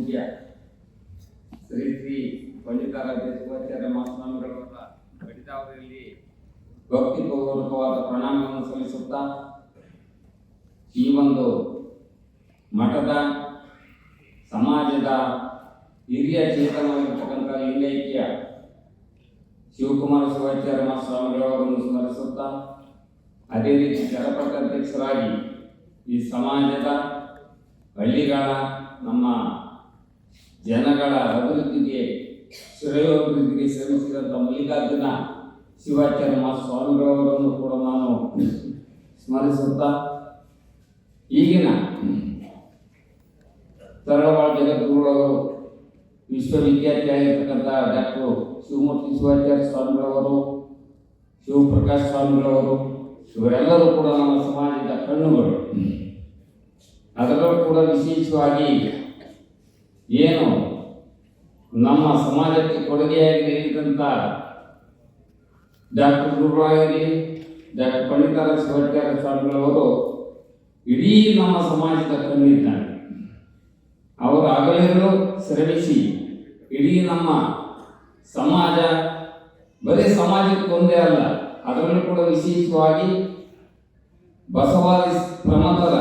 ಪೂಜ್ಯ ಶ್ರೀ ಶ್ರೀ ಪಂಡಿತಾರಾಧ್ಯ ಮಹಾಸ್ವಾಮಿಗಳವರ ಭಕ್ತಿ ಭಕ್ತಿಪೂರ್ವಕವಾದ ಪ್ರಣಾಮವನ್ನು ಸಲ್ಲಿಸುತ್ತಾ ಈ ಒಂದು ಮಠದ ಸಮಾಜದ ಹಿರಿಯ ಚೇತನವಾಗಿರ್ತಕ್ಕಂಥ ಲಿಂಗೈಕ್ಯ ಶಿವಕುಮಾರ ಶಿವಾಚಾರ್ಯ ಮಹಾಸ್ವಾಮಿಗಳವರನ್ನು ಸ್ಮರಿಸುತ್ತಾ ಅದೇ ರೀತಿ ಜಲಪಥ ಅಧ್ಯಕ್ಷರಾಗಿ ಈ ಸಮಾಜದ ಹಳ್ಳಿಗಳ ನಮ್ಮ ಜನಗಳ ಅಭಿವೃದ್ಧಿಗೆ, ಶ್ರೇಯೋಭಿವೃದ್ಧಿಗೆ ಶ್ರಮಿಸಿದಂಥ ಮಲ್ಲಿಕಾರ್ಜುನ ಶಿವಾಚಾರ್ಯ ಮಹಾಸ್ವಾಮಿಗಳವರನ್ನು ಕೂಡ ನಾನು ಸ್ಮರಿಸುತ್ತಾ, ಈಗಿನ ತರಳವಾಳ ಜಗದ್ಗುರುಗಳವರು ವಿಶ್ವವಿದ್ಯಾರ್ಥಿಯಾಗಿರ್ತಕ್ಕಂಥ ಡಾಕ್ಟರ್ ಶಿವಮೂರ್ತಿ ಶಿವಾಚಾರ್ಯ ಸ್ವಾಮಿಗಳವರು, ಶಿವಪ್ರಕಾಶ್ ಸ್ವಾಮಿಗಳವರು ಇವರೆಲ್ಲರೂ ಕೂಡ ನಮ್ಮ ಸಮಾಜದ ಕಣ್ಣುಗಳು. ಅದರಲ್ಲೂ ಕೂಡ ವಿಶೇಷವಾಗಿ ಏನು? ನಮ್ಮ ಸಮಾಜಕ್ಕೆ ಕೊಡುಗೆಯಾಗಿ ನೀಡಿದಂಥ ಡಾಕ್ಟರ್ ಗುರುರಾಯರಿ ಡಾಕ್ಟರ್ ಪಂಡಿತಾರ ಶಿವಾಚಾರ್ಯ ಸ್ವಾಮಿಗಳವರು ಇಡೀ ನಮ್ಮ ಸಮಾಜದ ಕಣ್ಣಿದ್ದಾರೆ. ಅವರು ಹಗಲಿರುಳು ಶ್ರಮಿಸಿ ಇಡೀ ನಮ್ಮ ಸಮಾಜ, ಬರೀ ಸಮಾಜಕ್ಕೆ ಒಂದೇ ಅಲ್ಲ, ಅದರಲ್ಲೂ ಕೂಡ ವಿಶೇಷವಾಗಿ ಬಸವಾದಿ ಪ್ರಮತರ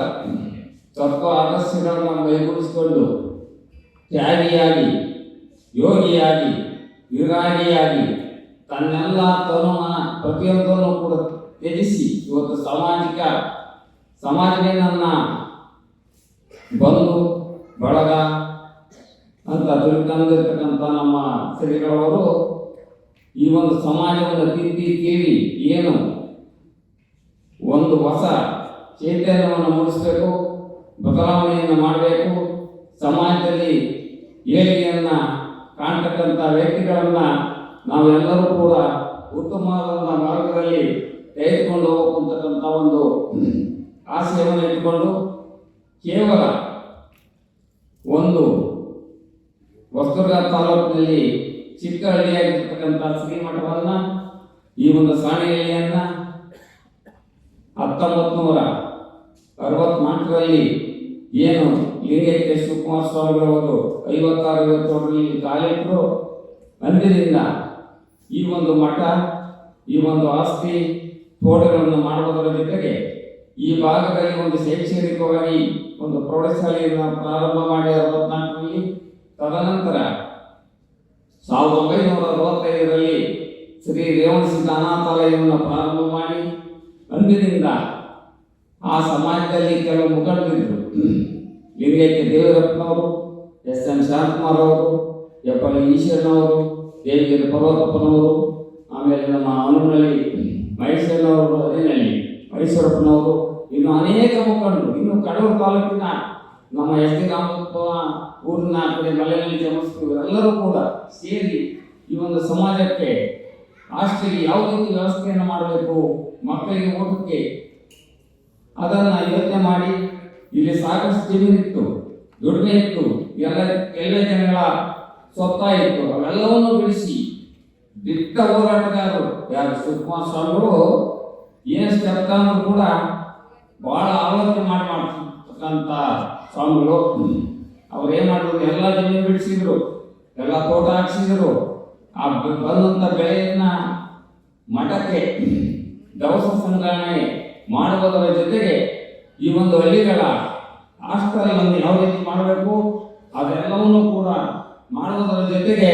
ತತ್ವ ಆದರ್ಶಗಳನ್ನು ಕೈಗೂಡಿಸಿಕೊಂಡು ತ್ಯಾಗಿಯಾಗಿ, ಯೋಗಿಯಾಗಿ, ವಿರಾಗಿಯಾಗಿ, ತನ್ನೆಲ್ಲ ತನುಮನ ಪ್ರತಿಯೊಂದನ್ನು ಕೂಡ ತ್ಯಜಿಸಿ ಇವತ್ತು ಸಾಮಾಜಿಕ, ಸಮಾಜವೇ ನನ್ನ ಬಂಧು, ಬಳಗ ಅಂತ ತಿಳ್ಕೊಂಡಿರ್ತಕ್ಕಂಥ ನಮ್ಮ ಶ್ರೀಗಳವರು ಈ ಒಂದು ಸಮಾಜವನ್ನು ತಿದ್ದಿ ಕೇಳಿ ಏನು ಒಂದು ಹೊಸ ಚೈತನ್ಯವನ್ನು ಮೂಡಿಸಬೇಕು, ಬದಲಾವಣೆಯನ್ನು ಮಾಡಬೇಕು, ಸಮಾಜದಲ್ಲಿ ಏಳಿಗೆಯನ್ನು ಕಾಣ್ತಕ್ಕಂಥ ವ್ಯಕ್ತಿಗಳನ್ನು ನಾವೆಲ್ಲರೂ ಕೂಡ ಉತ್ತಮವಾದ ಮಾರ್ಗದಲ್ಲಿ ತೆಗೆದುಕೊಂಡು ಹೋಗ್ತಕ್ಕಂಥ ಒಂದು ಆಶಯವನ್ನು ಇಟ್ಟುಕೊಂಡು ಕೇವಲ ಒಂದು ಹೊಸದುರ್ಗ ತಾಲೂಕಿನಲ್ಲಿ ಚಿಕ್ಕ ಹಳ್ಳಿಯಾಗಿರ್ತಕ್ಕಂಥ ಶ್ರೀಮಠವನ್ನು ಈ ಒಂದು ಸಾಣಿಹಳ್ಳಿಯನ್ನು ಹತ್ತೊಂಬತ್ತು ನೂರ ಅರವತ್ನಾಲ್ಕರಲ್ಲಿ ಏನು ಲಿಂಗೈಕ್ಯ ಶಿವಕುಮಾರ ಸ್ವಾಮಿಗಳವರು ಐವತ್ತಾರು, ಐವತ್ತೊಂದರಲ್ಲಿ ಕಾಲಿಟ್ಟರು ಅಂದಿನಿಂದ ಈ ಒಂದು ಮಠ, ಈ ಒಂದು ಆಸ್ತಿ ತೋಟಗಳನ್ನು ಮಾಡುವುದರ ಜೊತೆಗೆ ಈ ಭಾಗದಲ್ಲಿ ಒಂದು ಶೈಕ್ಷಣಿಕವಾಗಿ ಒಂದು ಪ್ರೌಢಶಾಲೆಯನ್ನು ಪ್ರಾರಂಭ ಮಾಡಿ ಅರವತ್ನಾಲ್ಕರಲ್ಲಿ. ತದನಂತರ ಸಾವಿರದ ಒಂಬೈನೂರ ಅರವತ್ತೈದರಲ್ಲಿ ಶ್ರೀ ರೇವಣಸಿದ್ಧ ಅನಾಥಾಲಯವನ್ನು ಪ್ರಾರಂಭ ಮಾಡಿ ಅಂದಿನಿಂದ ಆ ಸಮಾಜದಲ್ಲಿ ಕೆಲವು ಮುಖಂಡರಿದ್ದರು ಲಿಂಗೈಕ್ಯ ದೇವರಪ್ಪನವರು ಎಸ್ ಎನ್ ಶಾಂತಕುಮಾರ್ ಅವರು ಎಫ್ ಎಲ್ ಈಶ್ವರನವರು ದೇವಿಗಿರಿ ಪರ್ವತಪ್ಪನವರು ಆಮೇಲೆ ನಮ್ಮ ಅನುನಲ್ಲಿ ಮಹೇಶ್ವರನವರು ಅದೇನಲ್ಲಿ ಮೈಸೂರಪ್ಪನವರು ಇನ್ನು ಅನೇಕ ಮುಖಂಡರು, ಇನ್ನು ಕಡೂರು ತಾಲೂಕಿನ ನಮ್ಮ ಎಸ್ ಡಿ ರಾಮಪ್ಪ, ಊರಿನ ಕಡೆ ಮಲೆಯಲ್ಲಿ ಇವರೆಲ್ಲರೂ ಕೂಡ ಸೇರಿ ಈ ಒಂದು ಸಮಾಜಕ್ಕೆ ಆಸ್ಟ್ರೇಲಿ ಯಾವ ರೀತಿ ವ್ಯವಸ್ಥೆಯನ್ನು ಮಾಡಬೇಕು, ಮಕ್ಕಳಿಗೆ ಓಟಕ್ಕೆ ಅದನ್ನು ಯೋಚನೆ ಮಾಡಿ, ಇಲ್ಲಿ ಸಾಕಷ್ಟು ಜಮೀನಿತ್ತು, ದುಡಿಮೆ ಇತ್ತು. ಎಲ್ಲ ಎಲ್ಲ ಜನಗಳ ಸ್ವತ್ತ ಇತ್ತು ಅವೆಲ್ಲವನ್ನು ಬಿಡಿಸಿ ದಿಟ್ಟ ಹೋರಾಟಗಾರರು ಯಾರು? ಶಿವಕುಮಾರ್ ಸ್ವಾಮಿಗಳು ಏನು ಸ್ಟೆಪ್ ಅಂದ್ರೂ ಕೂಡ ಬಹಳ ಆಲೋಚನೆ ಮಾಡಿ ಮಾಡ್ತಕ್ಕಂಥ ಸ್ವಾಮಿಗಳು. ಅವ್ರು ಏನು ಮಾಡಿದ್ರು? ಎಲ್ಲ ಜಮೀನು ಬಿಡಿಸಿದ್ರು, ಎಲ್ಲ ತೋಟ ಹಾಕ್ಸಿದ್ರು. ಆ ಬಂದಂಥ ಬೆಳೆಯನ್ನ ಮಠಕ್ಕೆ, ದವಸ ಸಂಗ್ರಹಣೆ ಮಾಡುವುದರ ಜೊತೆಗೆ ಈ ಒಂದು ಹಳ್ಳಿಗಳ ಹಾಸ್ಟೆಲನ್ನು ಯಾವ ರೀತಿ ಮಾಡಬೇಕು? ಅದೆಲ್ಲವನ್ನೂ ಕೂಡ ಮಾಡುವುದರ ಜೊತೆಗೆ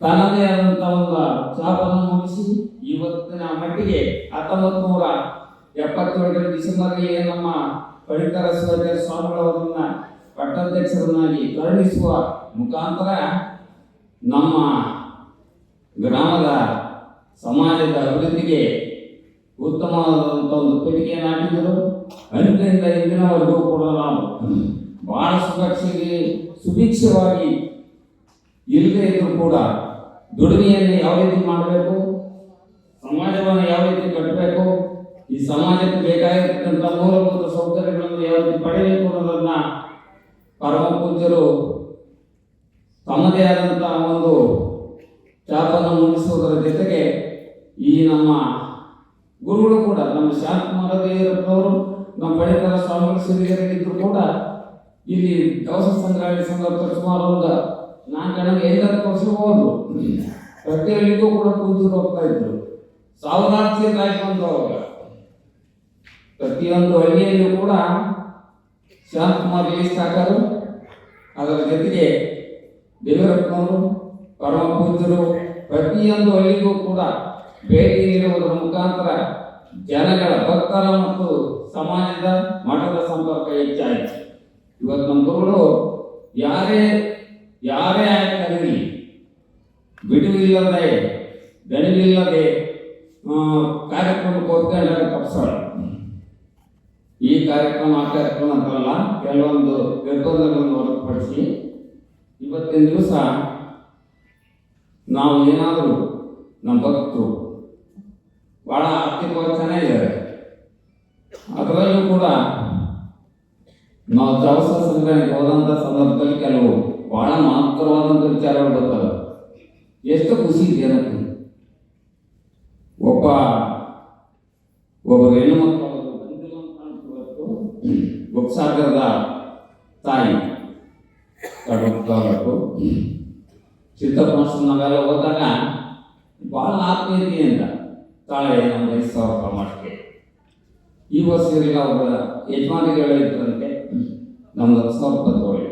ತನ್ನದೇ ಆದಂತಹ ಒಂದು ಛಾಪನ್ನು ಮುಗಿಸಿ ಇವತ್ತಿನ ಮಟ್ಟಿಗೆ ಹತ್ತೊಂಬತ್ತು ನೂರ ಎಪ್ಪತ್ತೇಳರ ಡಿಸೆಂಬರ್ಗೆ ನಮ್ಮ ಪಂಡಿತರ ಶಿವಾಚಾರ್ಯ ಸ್ವಾಮಿಗಳವರನ್ನ ಪಟ್ಟಾಧ್ಯಕ್ಷರನ್ನಾಗಿ ಕರುಣಿಸುವ ಮುಖಾಂತರ ನಮ್ಮ ಗ್ರಾಮದ ಸಮಾಜದ ಅಭಿವೃದ್ಧಿಗೆ ಉತ್ತಮವಾದಂಥ ಒಂದು ಪೀಠಿಗೆಯನ್ನು ಹಾಕಿದರು. ಅಂದಿನಿಂದ ಇಂದಿನವರೆಗೂ ಕೂಡ ನಾವು ಬಹಳ ಸುರಕ್ಷೆಗೆ ಸುಭಿಕ್ಷವಾಗಿ ಇಲ್ಲದೆ ಇದ್ರೂ ಕೂಡ ದುಡಿಮೆಯನ್ನು ಯಾವ ರೀತಿ ಮಾಡಬೇಕು? ಸಮಾಜವನ್ನು ಯಾವ ರೀತಿ ಕಟ್ಟಬೇಕು? ಈ ಸಮಾಜಕ್ಕೆ ಬೇಕಾಗಿರ್ತಕ್ಕಂಥ ಮೂಲಭೂತ ಸೌಕರ್ಯಗಳನ್ನು ಯಾವ ರೀತಿ ಪಡೆಯಬೇಕು ಅನ್ನೋದನ್ನ ಪರಮ ಪೂಜ್ಯರು ತಮ್ಮದೇ ಆದಂತಹ ಒಂದು ಚಾಪನ್ನು ಮೂಡಿಸುವುದರ ಜೊತೆಗೆ ಈ ನಮ್ಮ ಗುರುಗಳು ಕೂಡ, ನಮ್ಮ ಶಾಂತಕುಮಾರ ದೇವರಪ್ಪನವರು, ನಮ್ಮ ಪಡಿತರ ಸ್ವಾಮಿ ಸಿರಿಗರಿಗಿದ್ರು ಕೂಡ ಇಲ್ಲಿ ದವಸ ಸಂಗ್ರಹಣೆ ಸಂದರ್ಭ ಸುಮಾರು ಒಂದು ಹೋದ್ರು ಪ್ರತಿ ಪ್ರತಿಯೊಳಿಗೂ ಕೂಡ ಕೂತು ಹೋಗ್ತಾ ಇದ್ರು. ಸಾವಿರಾರ್ಥಿ ಆಯ್ತು ಅವಾಗ. ಪ್ರತಿಯೊಂದು ಹಳ್ಳಿಯಲ್ಲೂ ಕೂಡ ಶಾಂತಕುಮಾರ್ ಲಿಸ್ಟ್ ಹಾಕೋರು ಅದರ ಜೊತೆಗೆ ದೇವರಪ್ಪನವರು ಪರಮ ಪೂಜ್ಯರು ಪ್ರತಿಯೊಂದು ಹಳ್ಳಿಗೂ ಕೂಡ ಭೇಟಿ ನೀಡುವುದರ ಮುಖಾಂತರ ಜನಗಳ ಭಕ್ತರ ಮತ್ತು ಸಮಾಜದ ಮಠದ ಸಂಪರ್ಕ ಹೆಚ್ಚಾಯಿತು. ಇವತ್ತು ನಮ್ಮ ಗುರುಗಳು ಯಾರೇ ಯಾರೇ ಆಗಿರಲಿ ಬಿಡುವಿಲ್ಲದೆ, ದಣಿವಿಲ್ಲದೆ ಕಾರ್ಯಕ್ರಮಕ್ಕೆ ಕಾರ್ಯಕ್ರಮಕ್ಕೆ ಎಲ್ಲ ತಪ್ಪಿಸೋಣ ಈ ಕಾರ್ಯಕ್ರಮ, ಆ ಕಾರ್ಯಕ್ರಮ ಅಂತಲ್ಲ ಕೆಲವೊಂದು ನಿರ್ಬಂಧಗಳನ್ನು ಹೊರತುಪಡಿಸಿ ಇವತ್ತಿನ ದಿವಸ ನಾವು ಏನಾದರೂ ನಮ್ಮ ಭಕ್ತರು ಭಾಳ ಆರ್ಥಿಕವಾಗಿ ಚೆನ್ನಾಗಿದ್ದಾರೆ. ಅದರಲ್ಲೂ ಕೂಡ ನಾವು ದವಸ ಸಂಗ್ರಹಣೆಗೆ ಹೋದಂಥ ಸಂದರ್ಭದಲ್ಲಿ ಕೆಲವು ಭಾಳ ಮಹತ್ತರವಾದಂಥ ವಿಚಾರಗಳು ಬರ್ತವೆ. ಎಷ್ಟು ಖುಷಿ ಇದೆ ಅದಕ್ಕೆ ಒಬ್ಬ ಒಬ್ಬ ಹೆಣ್ಣು ಮಕ್ಕಳು ಬಂದಿಲ್ಲ ಬೊಕ್ಸಾಗರದ ತಾಯಿ ಕಡಬೇಕು ಚಿತ್ತಪ್ಪ ನಾವೆಲ್ಲ ಹೋದಾಗ ಭಾಳ ಆತ್ಮೀಯತೆಯಿಂದ ತಾಳೆ ನಮ್ಮ ಐದು ಸಾವಿರ ರೂಪಾಯಿ ಮಾಡಿಕೆ ಈ ವರ್ಷದಲ್ಲಿ ಅವರ ಯಜಮಾನಿಗಳು ಇದ್ದರಂತೆ ನಮ್ದು ಹತ್ತು ಸಾವಿರ ರೂಪಾಯಿ ತಗೊಳ್ಳಿ.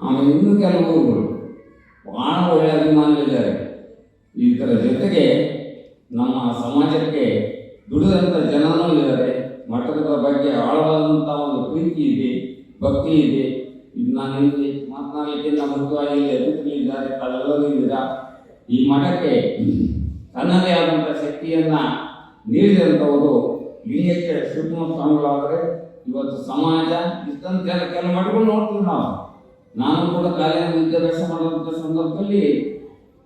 ಆಮೇಲೆ ಇನ್ನೂ ಕೆಲವು ಊರುಗಳು ಭಾಳ ಒಳ್ಳೆಯ ಅಭಿಮಾನಿಗಳಿದ್ದಾರೆ. ಇದರ ಜೊತೆಗೆ ನಮ್ಮ ಸಮಾಜಕ್ಕೆ ದುಡಿದಂಥ ಜನನೂ ಇದ್ದಾರೆ. ಮಠದ ಬಗ್ಗೆ ಆಳವಾದಂಥ ಒಂದು ಪ್ರೀತಿ ಇದೆ, ಭಕ್ತಿ ಇದೆ. ಇದು ನಾನು ಇಲ್ಲಿ ಮಾತನಾಡಲಿಕ್ಕಿಂತ ಮುಖ್ಯವಾಗಿ ಇಲ್ಲಿ ಅತಿಥಿಗಳಿದ್ದಾರೆ ತಾವೆಲ್ಲರೂ ಇದ್ದೀರಾ? ಈ ಮಠಕ್ಕೆ ತನ್ನದೇ ಆದಂಥ ಶಕ್ತಿಯನ್ನು ನೀಡಿದಂಥವರು ಲಿಂಗಕ್ಕೆ ಶಿವಕುಮಾರ ಸ್ವಾಮಿಗಳಾದರೆ ಇವತ್ತು ಸಮಾಜ ಇಷ್ಟಂತ ಕೆಲ ಕೆಲವು ಮಠಗಳು ನೋಡ್ತೀವಿ ನಾವು. ನಾನು ಕೂಡ ಕಾಲೇಜ್ ವಿದ್ಯಾಭ್ಯಾಸ ಮಾಡುವಂಥ ಸಂದರ್ಭದಲ್ಲಿ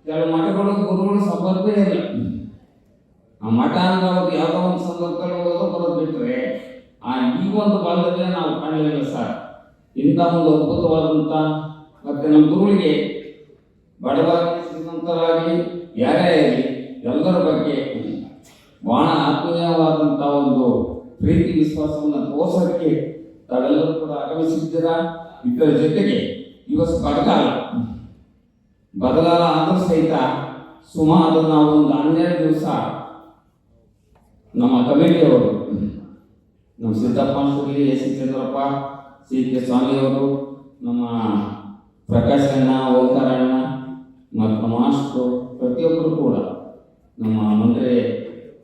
ಕೆಲವು ಮಠಗಳು ಗುರುಗಳ ಸಂಪರ್ಕವೇ ಇಲ್ಲ. ಆ ಮಠ ಅಂದ್ರೆ ಅವ್ರು ಯಾವುದೋ ಒಂದು ಸಂದರ್ಭದಲ್ಲಿ ಹೋಗೋದು, ಬರೋದು ಬಿಟ್ಟರೆ ಆ ಈ ಒಂದು ಬಾಂಧವ್ಯ ನಾವು ಕಾಣಲಿಲ್ಲ ಸರ್. ಇಂಥ ಒಂದು ಅದ್ಭುತವಾದಂಥ ಮತ್ತೆ ನಮ್ಮ ಗುರುಗಳಿಗೆ ಬಡವರಾಗಲಿ ಶ್ರೀಮಂತರಾಗಲಿ ಯಾರೇ ಇರಲಿ, ಎಲ್ಲರ ಬಗ್ಗೆ ಬಹಳ ಆತ್ಮೀಯವಾದಂಥ ಒಂದು ಪ್ರೀತಿ, ವಿಶ್ವಾಸವನ್ನು ತೋರ್ಸೋಕ್ಕೆ ತಾವೆಲ್ಲರೂ ಕೂಡ ಆಗಮಿಸಿದ್ದೀರಾ? ಇದರ ಜೊತೆಗೆ ಇವತ್ತು ಬರಗಾಲ ಬರಗಾಲ ಆದರೂ ಸಹಿತ ಸುಮಾರು ನಾವು ಒಂದು ಹನ್ನೆರಡು ದಿವಸ ನಮ್ಮ ಕಮಿಟಿಯವರು ನಮ್ಮ Siddappa Surli S Chandrappa, C K ಸ್ವಾಮಿಯವರು ನಮ್ಮ ಪ್ರಕಾಶ್ ಅಣ್ಣ ಓಂಕಾರಣ್ಣ ಮತ್ತು ಮಾಸ್ಟ್ರು ಪ್ರತಿಯೊಬ್ಬರು ಕೂಡ, ನಮ್ಮ ಮುಂದೆ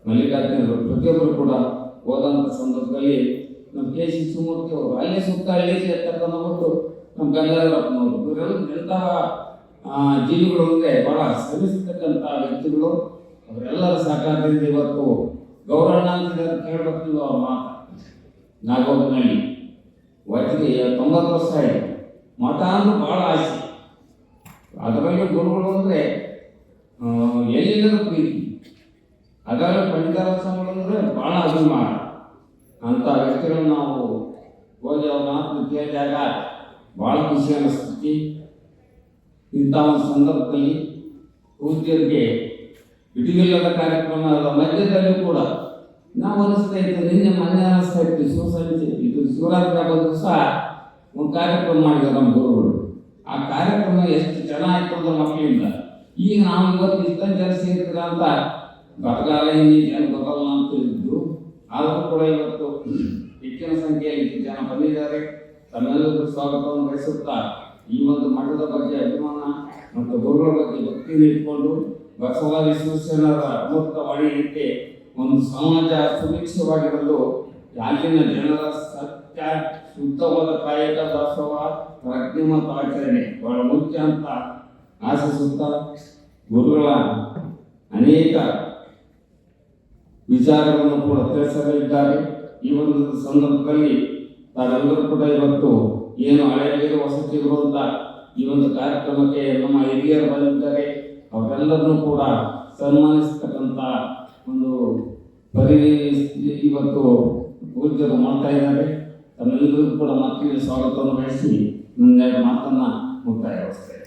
ಮಲ್ಲಿಕಾರ್ಜುನರು ಪ್ರತಿಯೊಬ್ಬರು ಕೂಡ ಹೋದಂಥ ಸಂದರ್ಭದಲ್ಲಿ ನಮ್ಮ ಕೆ ಸಿ ಶಿವಮೂರ್ತಿ ಅವರು, ಅಲ್ಲೇ ಸುತ್ತ ಹಳ್ಳಿ ಕರ್ಕೊಂಡ್ಬಿಟ್ಟು ನಮ್ಮ ಗಂಗಾಧರಪ್ಪನವರು ಇವರೆಲ್ಲ ಎಂತಹ ಜೀವಿಗಳು ಅಂದರೆ ಬಹಳ ಶ್ರಮಿಸ್ತಕ್ಕಂಥ ವ್ಯಕ್ತಿಗಳು. ಅವರೆಲ್ಲರ ಸಹಕಾರದಿಂದ ಇವತ್ತು ಗೌರವಣ್ಣ ಅಂತ ಕೇಳಬೇಕು ಅವ್ರ ಮಾತು? ನಾಗೋಬನಹಳ್ಳಿ ವಯಸ್ಸಿಗೆ ತೊಂಬತ್ತು ವರ್ಷ ಆಯಿತು. ಮಠ ಅಂದ್ರೆ ಭಾಳ ಆಸೆ. ಅದರಲ್ಲೂ ಗುರುಗಳು ಅಂದರೆ ಎಲ್ಲಿಲ್ಲದ ಪ್ರೀತಿ. ಅದರಲ್ಲೂ ಪಂಡಿತರ ಅಂದರೆ ಭಾಳ ಅಭಿಮಾನ. ಅಂಥ ವ್ಯಕ್ತಿಗಳನ್ನ ನಾವು ಹೋಗಿ ಅವ್ರ ಮಾತು ಕೇಳಿದಾಗ ಭಾಳ ಖುಷಿ ಅನ್ನಿಸ್ತೈತಿ ಇಂಥ ಒಂದು ಸಂದರ್ಭದಲ್ಲಿ ಪೂಜ್ಯರಿಗೆ ಬಿಡುವಿಲ್ಲದ ಕಾರ್ಯಕ್ರಮದ ಮಧ್ಯದಲ್ಲಿ ಕೂಡ ನಾವು ಅನಿಸ್ತಾ ಇತ್ತು ನಿನ್ನೆ ಮೊನ್ನೆ ಅನಿಸ್ತಾ ಇತ್ತು. ಶಿವಸಂಚೆ ಇದು ಶಿವರಾತ್ರಿ ಹಬ್ಬದ ದಿವಸ ಒಂದು ಕಾರ್ಯಕ್ರಮ ಮಾಡಿದ ನಮ್ಮ ಗುರುಗಳು. ಆ ಕಾರ್ಯಕ್ರಮ ಎಷ್ಟು ಚೆನ್ನಾಗಿತ್ತು ಅಂದ್ರೆ ಮಕ್ಕಳಿಂದ. ಈಗ ನಾವು ಇವತ್ತು ಇಷ್ಟೊಂದು ಜನ ಸೇರ್ತೀರ ಅಂತ ಬರಗಾಲ ಏನು ಬರಲ್ಲ ಅಂತ ಇದ್ದು ಆದರೂ ಕೂಡ ಇವತ್ತು ಹೆಚ್ಚಿನ ಸಂಖ್ಯೆಯಲ್ಲಿ ಜನ ಬಂದಿದ್ದಾರೆ. ತಮ್ಮೆಲ್ಲರಿಗೂ ಸ್ವಾಗತವನ್ನು ಬಯಸುತ್ತಾ ಈ ಒಂದು ಮಠದ ಬಗ್ಗೆ ಅಭಿಮಾನ ಮತ್ತು ಗುರುಗಳ ಬಗ್ಗೆ ಭಕ್ತಿ ಇಟ್ಕೊಂಡು ಬಸವಾದಿ ಶಿವಸೇನರ ಅಮೃತ ವಾಣಿಯಂತೆ ಒಂದು ಸಮಾಜ ಸುಭಿಕ್ಷವಾಗಿರಲು ಅಲ್ಲಿನ ಜನರ ಸತ್ಯ, ಶುದ್ಧವಾದ ಕಾಯಕ ದಾಸೋಹ ಪ್ರಜ್ಞೆ ಮತ್ತು ಆಚರಣೆ ಬಹಳ ಮುಖ್ಯ ಅಂತ ಆಶಿಸುತ್ತಾ ಗುರುಗಳ ಅನೇಕ ವಿಚಾರಗಳನ್ನು ಕೂಡ ತಿಳಿಸಲಿದ್ದಾರೆ. ಈ ಒಂದು ಸಂದರ್ಭದಲ್ಲಿ ತಾವೆಲ್ಲರೂ ಕೂಡ ಇವತ್ತು ಏನು ಹಳೆಯರು ವಸತಿ ಇರುವಂತ ಈ ಒಂದು ಕಾರ್ಯಕ್ರಮಕ್ಕೆ ನಮ್ಮ ಹಿರಿಯರು ಬಂದಿದ್ದಾರೆ. ಅವರೆಲ್ಲರನ್ನೂ ಕೂಡ ಸನ್ಮಾನಿಸ್ತಕ್ಕಂಥ ಒಂದು ಪರಿ ಇವತ್ತು ಪೂಜ್ಯರು ಮಾಡ್ತಾ ಇದ್ದಾರೆ. ತಮ್ಮೆಲ್ಲರಿಗೂ ಕೂಡ ಮಕ್ಕಳಿಗೆ ಸ್ವಾಗತವನ್ನು ಬಯಸಿ ನನ್ನ ಮಾತನ್ನು ಮುಕ್ತಾಯಗೊಳಿಸ್ತೇನೆ.